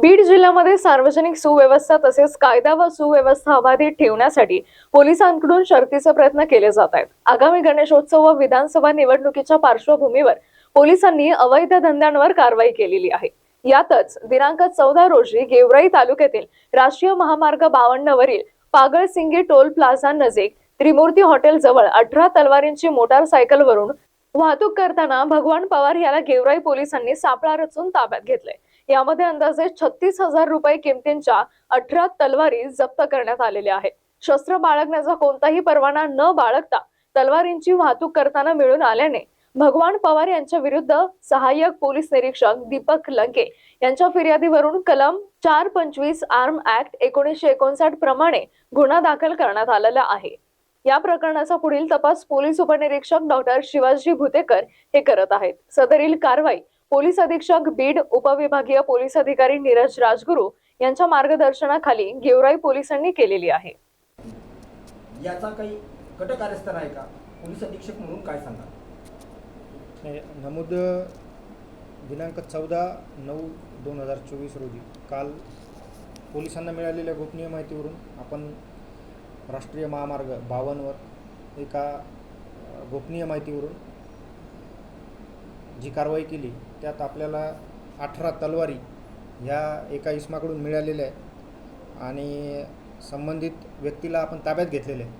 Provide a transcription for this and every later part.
बीड जिल्ह्यामध्ये सार्वजनिक सुव्यवस्था तसेच कायदा व सुव्यवस्था अबाधित ठेवण्यासाठी पोलिसांकडून शर्तीचे प्रयत्न केले जात आहेत. आगामी गणेशोत्सव व विधानसभा निवडणुकीच्या पार्श्वभूमीवर पोलिसांनी अवैध धंद्यांवर कारवाई केलेली आहे. यातच दिनांक चौदा रोजी गेवराई तालुक्यातील राष्ट्रीय महामार्ग बावन्न वरील पागळसिंगी टोल प्लाझा नजीक त्रिमूर्ती हॉटेल जवळ अठरा तलवारींची मोटारसायकलवरून वाहतूक करताना भगवान पवार याला गेवराई पोलिसांनी सापळा रचून ताब्यात घेतलंय. यामध्ये अंदाजे छत्तीस हजार रुपये किमतींच्या अठरा तलवारी जप्त करण्यात आलेल्या आहेत. शस्त्र बाळगण्याचा कोणताही परवाना न बाळगता तलवारींची वाहतूक करताना मिळून आल्याने भगवान पवार यांच्या विरुद्ध सहाय्यक पोलीस निरीक्षक दीपक लंके यांच्या फिर्यादीवरून कलम चार पंचवीस आर्म ऍक्ट एकोणीसशे एकोणसाठ प्रमाणे गुन्हा दाखल करण्यात आलेला आहे. या प्रकरणाचा पुढील तपास पोलीस उपनिरीक्षक डॉक्टर शिवाजी भुतेकर हे करत आहेत. सदरील कारवाई पोलीस अधीक्षक बीड उपविभागीय पोलीस अधिकारी नीरज राजगुरू यांच्या मार्गदर्शनाखाली गेवराई पोलिसांनी केलेली आहे. याचा काही कट कार्यस्थळ आहे का? पोलीस अधीक्षक म्हणून काय सांगा नमूद दिनांक चौदा नऊ दोन हजार चोवीस रोजी काल पोलिसांना मिळालेल्या गोपनीय माहितीवरून आपण राष्ट्रीय महामार्ग बावनवर एका गोपनीय माहितीवरून जी कारवाई केली त्यात आपल्याला अठरा तलवारी ह्या एका इसमाकडून मिळालेल्या आहे आणि संबंधित व्यक्तीला आपण ताब्यात घेतलेले आहे.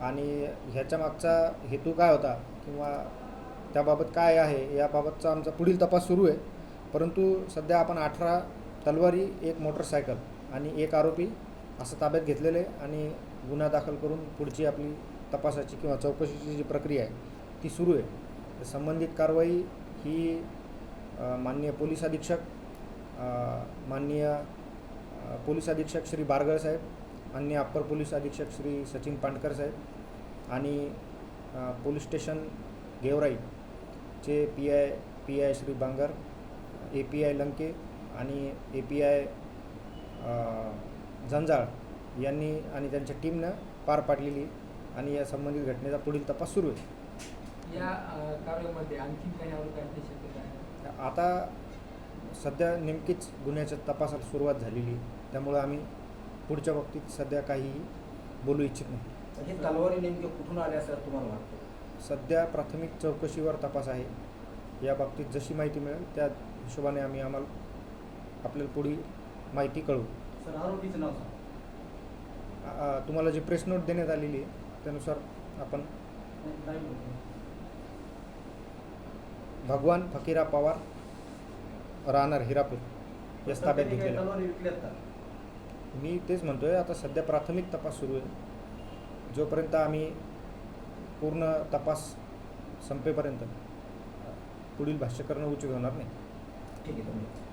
आणि ह्याच्या मागचा हेतू काय होता किंवा त्याबाबत काय आहे याबाबतचा आमचा पुढील तपास सुरू आहे. परंतु सध्या आपण अठरा तलवारी एक मोटरसायकल आणि एक आरोपी असं ताब्यात घेतलेले आहे आणि गुन्हा दाखल करून पुढची आपली तपासाची किंवा चौकशीची जी प्रक्रिया आहे ती सुरू आहे. संबंधित कारवाई ही माननीय पोलीस अधीक्षक माननीय पोलीस अधीक्षक श्री बारगळ साहेब अन्य अप्पर पोलीस अधीक्षक श्री सचिन पांडकर साहेब आणि police station गेवराईचे P I P I Shri Bangar A P I Lanke आणि ए पी आय जंजाळ यांनी आणि त्यांच्या टीमनं पार पाडलेली आणि या संबंधित घटनेचा पुढील तपास सुरू आहे. या आणखी काही आवडण्याची शक्यता आहे? आता सध्या नेमकीच गुन्ह्याच्या तपासाला सुरुवात झालेली आहे. त्यामुळं आम्ही पुढच्या बाबतीत सध्या काहीही बोलू इच्छित नाही. हे तलवारी नेमके कुठून आले असं तुम्हाला वाटतं? सध्या प्राथमिक चौकशीवर तपास आहे. या बाबतीत जशी माहिती मिळेल त्या हिशोबाने आम्ही आम्हाला आपल्याला पुढील माहिती कळवू. सर आरोपीचं नाव तुम्हाला जी प्रेस नोट देण्यात आलेली आहे त्यानुसार आपण भगवान फकीरा पवार राहणार हिरापूर. या ताब्यात घेतलेलं आहे. मी तेच म्हणतोय आता सध्या प्राथमिक तपास सुरू आहे. जोपर्यंत आम्ही पूर्ण तपास संपेपर्यंत पुढील भाष्य करणं उचित होणार नाही. ठीक आहे